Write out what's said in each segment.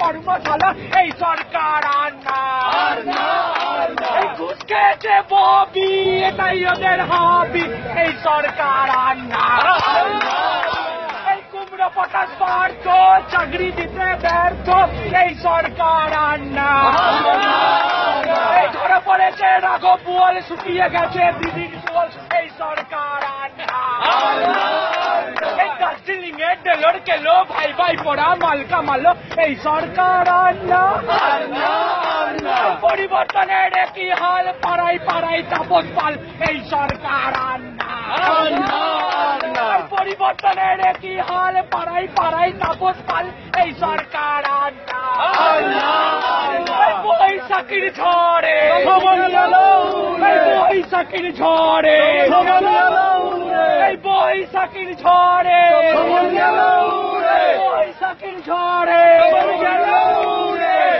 কর্মশালা এই সরকার আর না। এই ঘুষ খেয়েছে ববি এটাই ওদের হবি এই সরকার আর না। এই কুমড়ো পটাশ পার্থ চাকরি দিতে ব্যর্থ এই সরকার আর না। এই ধরে পড়েছে রাঘব বুয়াল শুকিয়ে গেছে দিদির বুয়াল ডেলোর কেলো ভাই ভাই পড়া মালকা মালো এই সরকার আর না পরিবর্তনের একই হাল পাড়াই পাড়াই তাপস পাল। এই সরকার আর না পরিবর্তনের একই হাল পাড়াই পাড়াই তাপস পাল। এই সরকার আর না বৈশাখীর ঝড়ে। বৈশাখীর ঝড়ে। বৈশাখীর ঝড়ে।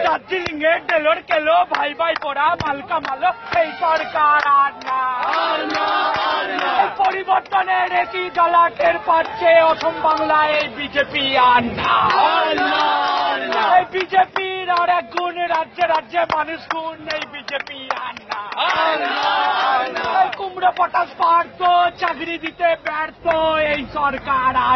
দার্জিলিং এ ডেলোর কেলো ভাই ভাই পড়া মালকা মালো এই সরকার আর না। পরিবর্তনের একই পাচ্ছে অসম বাংলায় এই বিজেপি আর না। এই বিজেপির আর এক গুণ রাজ্যে রাজ্যে মানুষ গুণ এই বিজেপি আর না। কুমড়ো পটাশ পার্থ চাকরি দিতে ব্যর্থ এই সরকার আর